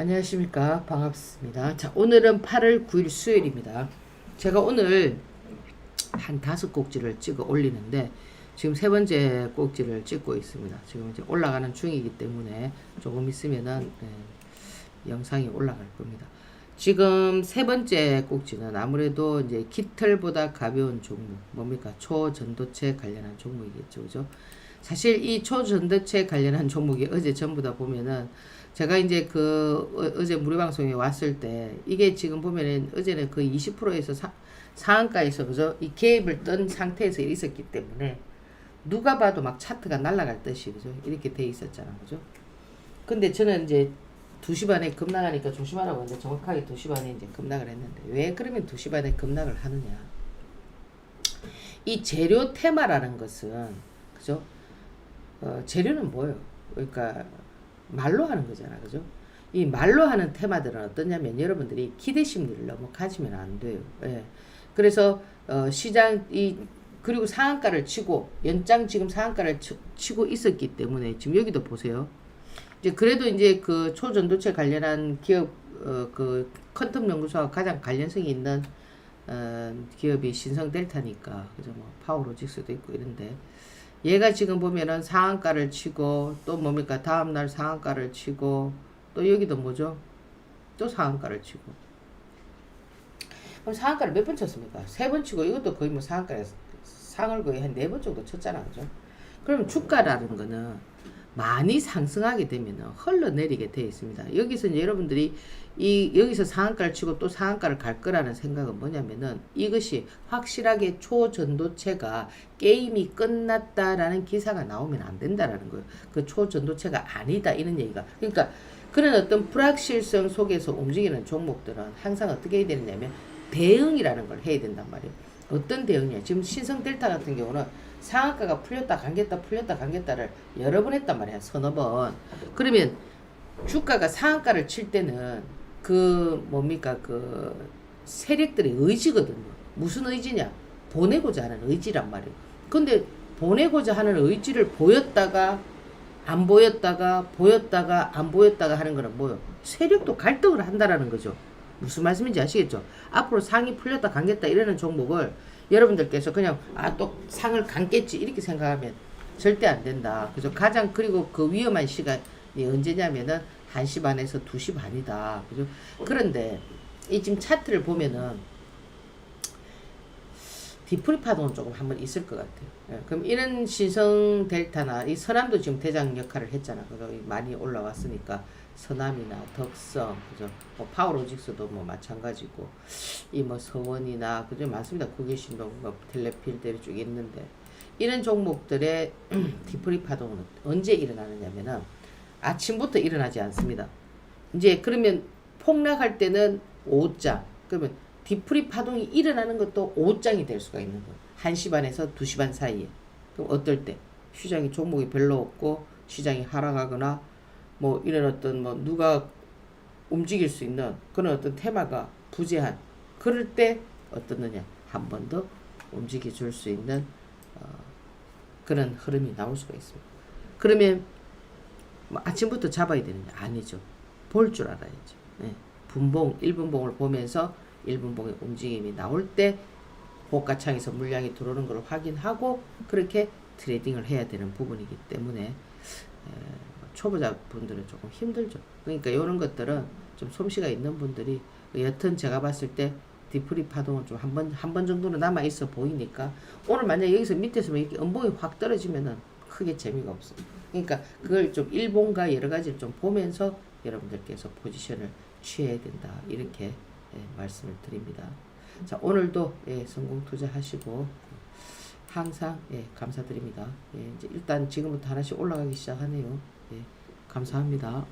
안녕하십니까. 반갑습니다. 자 오늘은 8월 9일 수요일입니다. 제가 오늘 한 다섯 꼭지를 찍어 올리는데 지금 세 번째 꼭지를 찍고 있습니다. 지금 이제 올라가는 중이기 때문에 조금 있으면은 예, 영상이 올라갈 겁니다. 지금 세 번째 꼭지는 아무래도 이제 깃털보다 가벼운 종목 뭡니까? 초전도체 관련한 종목이겠죠. 그죠 사실 이 초전도체 관련한 종목이 어제 전부 다 보면은 제가 이제 그 어, 어제 무료 방송에 왔을 때 이게 지금 보면은 어제는 그 20%에서 사, 상한가에서 그죠 이 갭을 뜬 상태에서 있었기 때문에 누가 봐도 막 차트가 날아갈 듯이 그죠? 이렇게 돼 있었잖아 그죠? 근데 저는 이제 2시 반에 급락하니까 조심하라고 이제 정확하게 2시 반에 이제 급락을 했는데 왜 그러면 2시 반에 급락을 하느냐? 이 재료 테마라는 것은 그죠 어, 재료는 뭐예요? 그러니까 말로 하는 거잖아 그죠? 이 말로 하는 테마들은 어떠냐면 여러분들이 기대 심리를 너무 가지면 안 돼요. 예. 그래서 어, 시장 이 그리고 상한가를 치고 연장 지금 상한가를 치, 치고 있었기 때문에 지금 여기도 보세요. 이제 그래도 이제 그 초전도체 관련한 기업 어, 그 컨텀 연구소와 가장 관련성이 있는 어, 기업이 신성 델타니까 그죠? 뭐 파워로직스도 있고 이런데 얘가 지금 보면은 상한가를 치고 또 뭡니까? 다음날 상한가를 치고 또 여기도 뭐죠? 또 상한가를 치고. 그럼 상한가를 몇 번 쳤습니까? 세 번 치고 이것도 거의 뭐 상한가에 상을 거의 한 네 번 정도 쳤잖아 그죠? 그럼 주가라는 거는 많이 상승하게 되면 흘러내리게 되어 있습니다. 여기서 이제 여러분들이 이 여기서 상한가를 치고 또 상한가를 갈 거라는 생각은 뭐냐면은 이것이 확실하게 초전도체가 게임이 끝났다라는 기사가 나오면 안 된다라는 거예요. 그 초전도체가 아니다 이런 얘기가. 그러니까 그런 어떤 불확실성 속에서 움직이는 종목들은 항상 어떻게 해야 되느냐면 대응이라는 걸 해야 된단 말이에요. 어떤 대응이냐. 지금 신성 델타 같은 경우는 상한가가 풀렸다 감겼다 풀렸다 감겼다를 여러 번 했단 말이야 서너 번. 그러면 주가가 상한가를 칠 때는 그 뭡니까 그 세력들의 의지거든요. 무슨 의지냐? 보내고자 하는 의지란 말이에요. 근데 보내고자 하는 의지를 보였다가 안 보였다가 보였다가 안 보였다가 하는 거는 뭐요? 세력도 갈등을 한다라는 거죠 무슨 말씀인지 아시겠죠 앞으로 상이 풀렸다 감겼다 이러는 종목을 여러분들께서 그냥 아 또 상을 감겠지 이렇게 생각하면 절대 안 된다. 그죠? 가장 그리고 그 위험한 시간이 언제냐면은 1시 반에서 2시 반이다. 그죠? 그런데 이 지금 차트를 보면은 디프리 파동은 조금 한번 있을 것 같아요. 예, 그럼 이런 신성 델타나 이 서남도 지금 대장 역할을 했잖아. 그죠? 많이 올라왔으니까 서남이나 덕성, 그죠? 뭐 파워로직스도 뭐 마찬가지고 이 뭐 서원이나 그죠? 많습니다. 국유신동, 뭐 텔레필들이 쭉 있는데 이런 종목들의 디프리 파동은 언제 일어나느냐면은 아침부터 일어나지 않습니다. 이제 그러면 폭락할 때는 5자 그러면 디프리 파동이 일어나는 것도 5장이 될 수가 있는 거예요. 1시 반에서 2시 반 사이에. 그럼 어떨 때? 시장이 종목이 별로 없고 시장이 하락하거나 뭐 이런 어떤 뭐 누가 움직일 수 있는 그런 어떤 테마가 부재한 그럴 때 어떻느냐 한 번 더 움직여 줄 수 있는 어, 그런 흐름이 나올 수가 있습니다. 그러면 뭐 아침부터 잡아야 되느냐 아니죠. 볼 줄 알아야죠. 네. 분봉 1분봉을 보면서 1분봉의 움직임이 나올 때 고가창에서 물량이 들어오는 걸 확인하고 그렇게 트레이딩을 해야 되는 부분이기 때문에 에, 초보자 분들은 조금 힘들죠. 그러니까 이런 것들은 좀 솜씨가 있는 분들이 여튼 제가 봤을 때 디프리 파동은 좀 한 번 한 번 정도는 남아 있어 보이니까 오늘 만약 여기서 밑에서 이렇게 음봉이 확 떨어지면은 크게 재미가 없어. 그러니까 그걸 좀 일본과 여러 가지를 좀 보면서 여러분들께서 포지션을 취해야 된다 이렇게 예, 말씀을 드립니다. 자 오늘도 예, 성공 투자하시고 항상 예, 감사드립니다. 예, 이제 일단 지금부터 하나씩 올라가기 시작하네요. 예, 감사합니다.